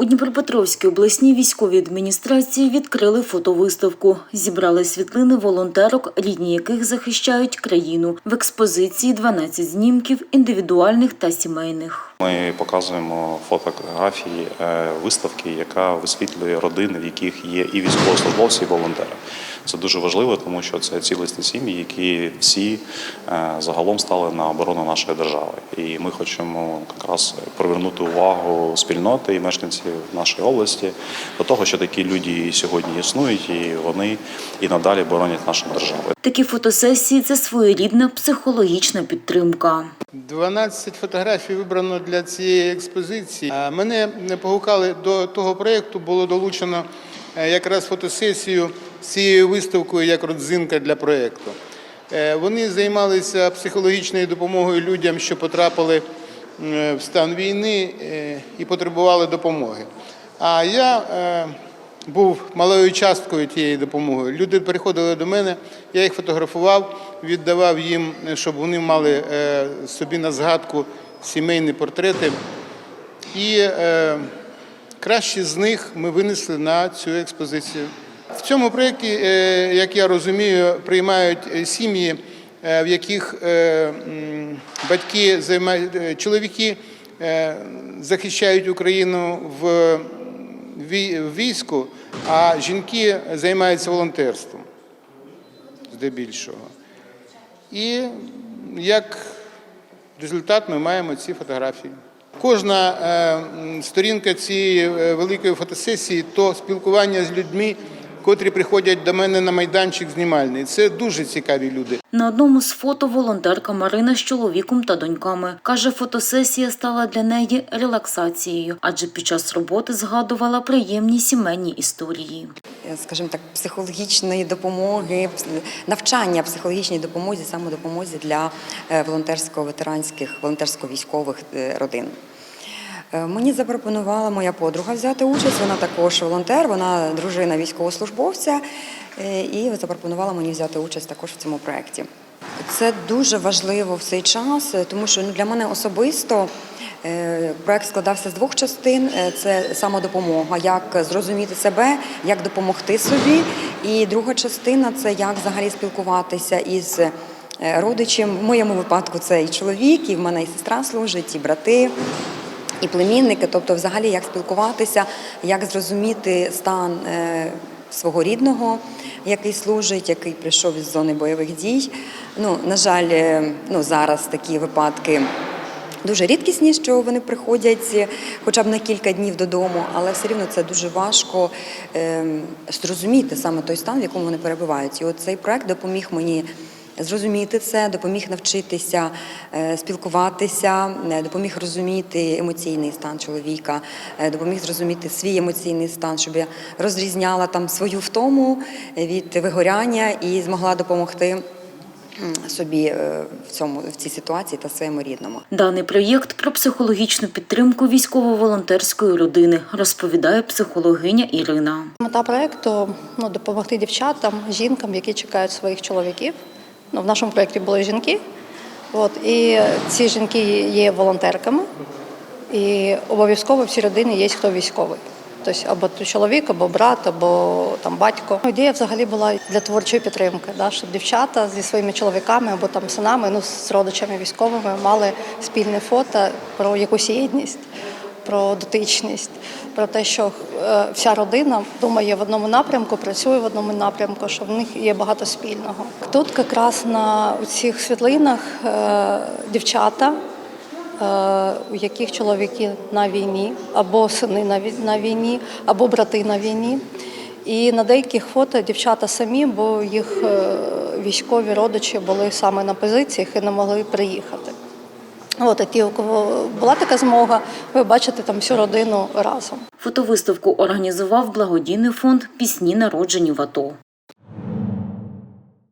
У Дніпропетровській обласній військовій адміністрації відкрили фотовиставку. Зібрали світлини волонтерок, рідні яких захищають країну. В експозиції 12 знімків індивідуальних та сімейних. Ми показуємо фотографії е, виставки, яка висвітлює родини, в яких є і військовослужбовці, і волонтери. Це дуже важливо, тому що це цілісні сім'ї, які всі е, загалом стали на оборону нашої держави. І ми хочемо якраз привернути увагу спільноти і мешканців нашої області до того, що такі люди сьогодні існують, і вони і надалі боронять нашу державу. Такі фотосесії це своєрідна психологічна підтримка. 12 фотографій вибрано для цієї експозиції. А Мене не погукали до того проєкту, було долучено е, якраз фотосесію з цією виставкою як родзинка для проєкту. Е, Вони займалися психологічною допомогою людям, що потрапили е, в стан війни е, і потребували допомоги. А я е, був малою часткою тієї допомоги. Люди приходили до мене, я їх фотографував, віддавав їм, е, щоб вони мали е, собі на згадку сімейні портрети. І е, кращі з них ми винесли на цю експозицію. В цьому проєкті, е, як я розумію, приймають е, сім'ї, е, в яких е, батьки займають е, чоловіки е, захищають Україну в війську, а жінки займаються волонтерством здебільшого. І як результат ми маємо ці фотографії. Кожна е, сторінка цієї е, великої фотосесії то спілкування з людьми, котрі приходять до мене на майданчик знімальний. Це дуже цікаві люди. На одному з фото волонтерка Марина з чоловіком та доньками каже, фотосесія стала для неї релаксацією, адже під час роботи згадувала приємні сімейні історії. Е, скажімо так, психологічної допомоги, навчання психологічній допомозі, самодопомозі для е, волонтерсько-ветеранських, волонтерсько-військових е, родин. Мені запропонувала моя подруга взяти участь. Вона також волонтер, вона дружина військовослужбовця, і запропонувала мені взяти участь також в цьому проєкті. Це дуже важливо в цей час, тому що ну, для мене особисто е, проєкт складався з двох частин: Е, це самодопомога, як зрозуміти себе, як допомогти собі. І друга частина це як взагалі спілкуватися із е, родичем. В моєму випадку це і чоловік, і в мене і сестра служить, і брати і племінники, тобто, взагалі, як спілкуватися, як зрозуміти стан свого рідного, який служить, який прийшов із зони бойових дій. Ну, на жаль, ну зараз такі випадки. Дуже рідкісні, що вони приходять е, хоча б на кілька днів додому, але все рівно це дуже важко е, зрозуміти саме той стан, в якому вони перебувають. І от цей проект допоміг мені зрозуміти це, допоміг навчитися е, спілкуватися, е, допоміг розуміти емоційний стан чоловіка, допоміг зрозуміти свій емоційний стан, щоб я розрізняла там свою втому від вигоряння і змогла допомогти собі е, в цьому в цій ситуації та своєму рідному. Даний проєкт про психологічну підтримку військово-волонтерської родини, розповідає психологиня Ірина. Мета проекту ну, допомогти дівчатам, жінкам, які чекають своїх чоловіків. Ну, в нашому проєкті були жінки. От, і ці жінки є волонтерками, і обов'язково в цій родині є хто військовий. Тобто або чоловік, або брат, або там батько. Ідея взагалі була для творчої підтримки, да, щоб дівчата зі своїми чоловіками або там синами, ну з родичами військовими мали спільне фото про якусь єдність про дотичність, про те, що е, вся родина думає в одному напрямку, працює в одному напрямку, що в них є багато спільного. Тут якраз на цих світлинах е, дівчата, у яких чоловіки на війні, або сини на війні, або брати на війні. І на деяких фото дівчата самі, бо їх е, військові родичі були саме на позиціях і не могли приїхати. От, ті, у кого була така змога, ви бачите там всю родину разом. Фотовиставку організував благодійний фонд Пісні народжені в АТО.